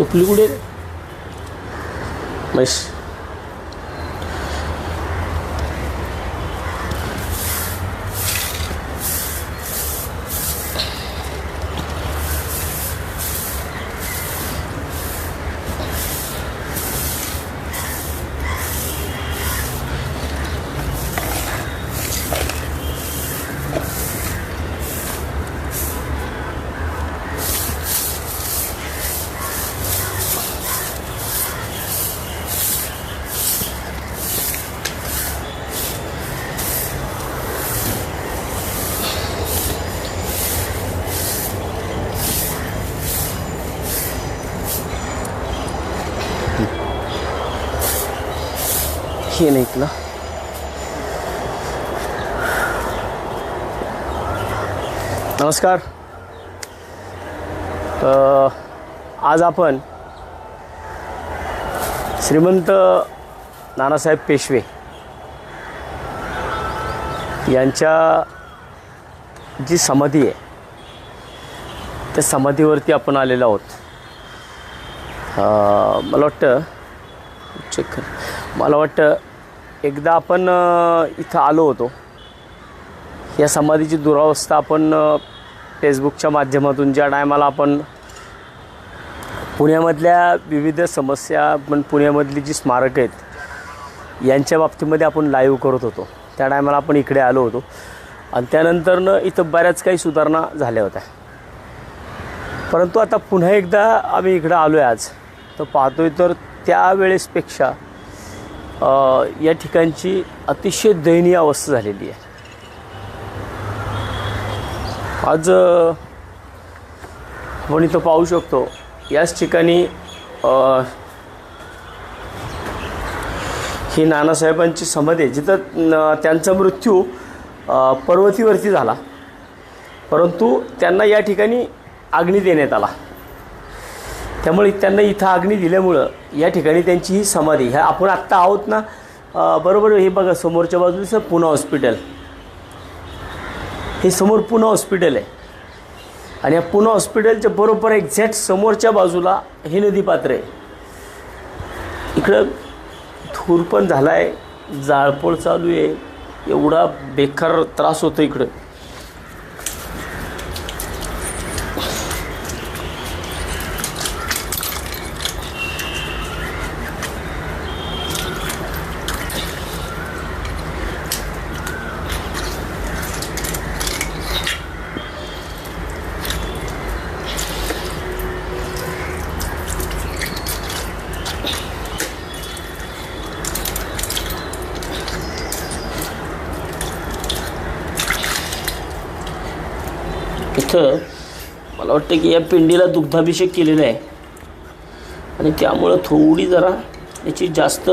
sepuluh kulit Mas आणखी हे नाही ऐकलं नमस्कार आज आपण श्रीमंत नानासाहेब पेशवे यांच्या जी समाधी आहे त्या समाधीवरती आपण आलेलो आहोत. मला वाटतं चेक कर. मला वाटतं एकदा आपण इथं आलो होतो. या समाधीची दुरावस्था आपण फेसबुकच्या माध्यमातून ज्या टायमाला आपण पुण्यामधल्या विविध समस्या पण पुण्यामधली जी स्मारकं आहेत यांच्या बाबतीमध्ये आपण लाईव्ह करत होतो. त्या टायमाला आपण इकडे आलो होतो. आणि त्यानंतरनं इथं बऱ्याच काही सुधारणा झाल्या होत्या. परंतु आता पुन्हा एकदा आम्ही इकडं आलो आहे आज. तर पाहतोय तर त्यावेळेसपेक्षा या ठिकाणची अतिशय दयनीय अवस्था झालेली आहे. आज आपण इथं पाहू शकतो याच ठिकाणी ही नानासाहेबांची समाधी आहे जिथं त्यांचा मृत्यू पर्वतीवरती झाला. परंतु त्यांना या ठिकाणी अग्नी देण्यात आला. त्यामुळे त्यांना इथं अग्नी दिल्यामुळं या ठिकाणी त्यांची ही समाधी ह्या आपण आत्ता आहोत ना बरोबर हे बघा समोरच्या बाजूचं पुणा हॉस्पिटल. हे समोर पुणा हॉस्पिटल आहे. आणि या पुणा हॉस्पिटलच्या बरोबर एक्झॅक्ट समोरच्या बाजूला हे नदीपात्र आहे. इकडं धूर पण झाला आहे जाळपोळ चालू आहे एवढा बेकार त्रास होतो इकडं. इथं मला वाटतं की या पिंडीला दुग्धाभिषेक केलेला आहे. आणि त्यामुळं थोडी जरा याची जास्त